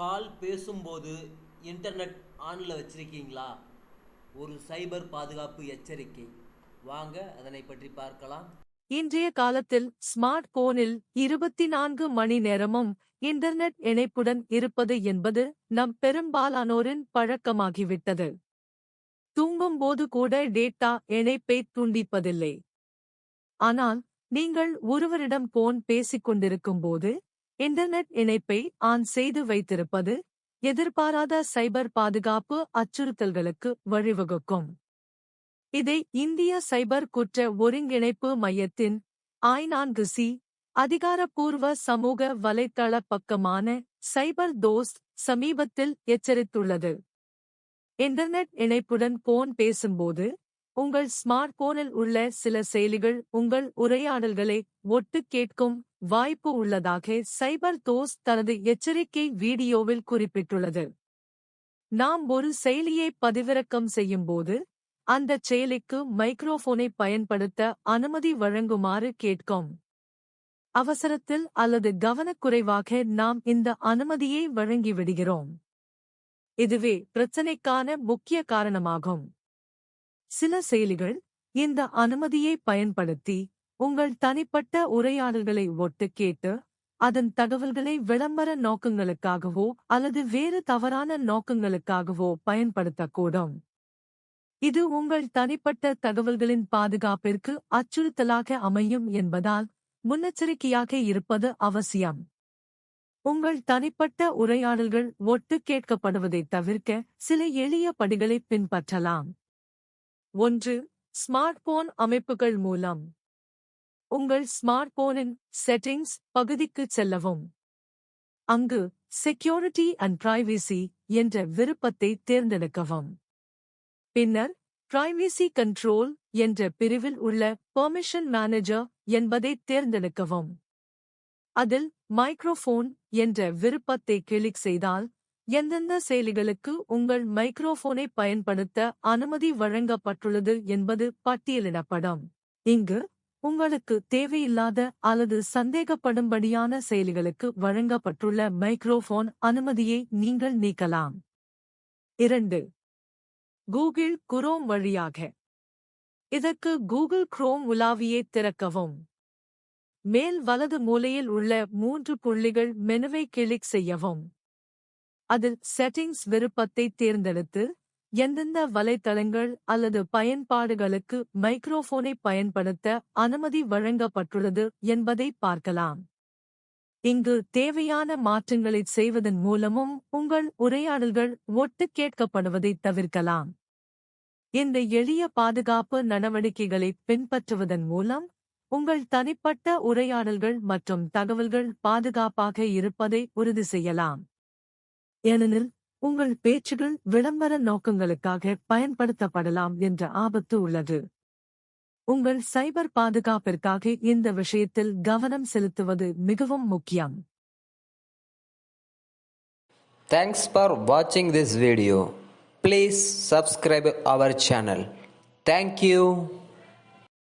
கால் பேசும்போது இன்டர்நெட் ஆனில் வச்சிருக்கீங்களா? ஒரு சைபர் பாதுகாப்பு எச்சரிக்கை. வாங்க அதனை பற்றி பார்க்கலாம். இன்றைய காலத்தில் ஸ்மார்ட் போனில் இருபத்தி நான்கு மணி நேரமும் இன்டர்நெட் இணைப்புடன் இருப்பது என்பது நம் பெரும்பாலானோரின் பழக்கமாகிவிட்டது. தூங்கும்போது கூட டேட்டா இணைப்பை துண்டிப்பதில்லை. ஆனால் நீங்கள் ஒருவரிடம் போன் பேசிக் கொண்டிருக்கும்போது இன்டர்நெட் இணைப்பை ஆன் செய்து வைத்திருப்பது எதிர்பாராத சைபர் பாதுகாப்பு அச்சுறுத்தல்களுக்கு வழிவகுக்கும். இதை இந்திய சைபர் குற்ற ஒருங்கிணைப்பு மையத்தின் ஐநான்கு சி அதிகாரப்பூர்வ சமூக வலைத்தள பக்கமான சைபர் தோஸ்த் சமீபத்தில் எச்சரித்துள்ளது. இன்டர்நெட் இணைப்புடன் போன் பேசும்போது உங்கள் ஸ்மார்ட் போனில் உள்ள சில செயலிகள் உங்கள் உரையாடல்களை ஒட்டு கேட்கும் வாய்ப்பு உள்ளதாக சைபர் தோஸ் தனது எச்சரிக்கை வீடியோவில் குறிப்பிட்டுள்ளது. நாம் ஒரு செயலியை பதிவிறக்கம் செய்யும்போது அந்தச் செயலிக்கு மைக்ரோஃபோனை பயன்படுத்த அனுமதி வழங்குமாறு கேட்கும். அவசரத்தில் அல்லது கவனக்குறைவாக நாம் இந்த அனுமதியை வழங்கிவிடுகிறோம். இதுவே பிரச்சினைக்கான முக்கிய காரணமாகும். சில செயலிகள் இந்த அனுமதியை பயன்படுத்தி உங்கள் தனிப்பட்ட உரையாடல்களை ஒட்டு கேட்டு அதன் தகவல்களை விளம்பர நோக்கங்களுக்காகவோ அல்லது வேறு தவறான நோக்கங்களுக்காகவோ பயன்படுத்தக்கூடும். இது உங்கள் தனிப்பட்ட தகவல்களின் பாதுகாப்பிற்கு அச்சுறுத்தலாக அமையும் என்பதால் முன்னெச்சரிக்கையாக இருப்பது அவசியம். உங்கள் தனிப்பட்ட உரையாடல்கள் ஒட்டு கேட்கப்படுவதைத் தவிர்க்க சில எளிய படிகளை பின்பற்றலாம். ஒன்று ஸ்மார்ட் போன் அமைப்புகள் மூலம். உங்கள் ஸ்மார்ட் போனின் செட்டிங்ஸ் பகுதிக்கு செல்லவும். அங்கு செக்யூரிட்டி அண்ட் பிரைவேசி என்ற விருப்பத்தை தேர்ந்தெடுக்கவும். பின்னர் பிரைவேசி கண்ட்ரோல் என்ற பிரிவில் உள்ள பெர்மிஷன் மேனேஜர் என்பதை தேர்ந்தெடுக்கவும். அதில் மைக்ரோஃபோன் என்ற விருப்பத்தை கிளிக் செய்தால் எந்தெந்த செயலிகளுக்கு உங்கள் மைக்ரோஃபோனை பயன்படுத்த அனுமதி வழங்கப்பட்டுள்ளது என்பது பட்டியலிடப்படும். இங்கு உங்களுக்கு தேவையில்லாத அல்லது சந்தேகப்படும்படியான செயலிகளுக்கு வழங்கப்பட்டுள்ள மைக்ரோஃபோன் அனுமதியை நீங்கள் நீக்கலாம். இரண்டு கூகிள் குரோம் வழியாக. இதற்கு கூகுள் குரோம் உலாவியை திறக்கவும். மேல் வலது மூலையில் உள்ள மூன்று புள்ளிகள் மெனுவை கிளிக் செய்யவும். அதில் செட்டிங்ஸ் விருப்பத்தை தேர்ந்தெடுத்து எந்தெந்த வலைத்தளங்கள் அல்லது பயன்பாடுகளுக்கு மைக்ரோஃபோனை பயன்படுத்த அனுமதி வழங்கப்பட்டுள்ளது என்பதை பார்க்கலாம். இங்கு தேவையான மாற்றங்களைச் செய்வதன் மூலமும் உங்கள் உரையாடல்கள் ஒட்டு கேட்கப்படுவதைத் தவிர்க்கலாம். இந்த எளிய பாதுகாப்பு நடவடிக்கைகளை பின்பற்றுவதன் மூலம் உங்கள் தனிப்பட்ட உரையாடல்கள் மற்றும் தகவல்கள் பாதுகாப்பாக இருப்பதை உறுதி செய்யலாம். ஏனெனில் உங்கள் பேச்சுகள் விளம்பர நோக்கங்களுக்காக பயன்படுத்தப்படலாம் என்ற ஆபத்து உள்ளது. உங்கள் சைபர் பாதுகாப்பிற்காக இந்த விஷயத்தில் கவனம் செலுத்துவது மிகவும் முக்கியம். தேங்க்ஸ் ஃபார் வாட்சிங் this video please subscribe our channel thank you.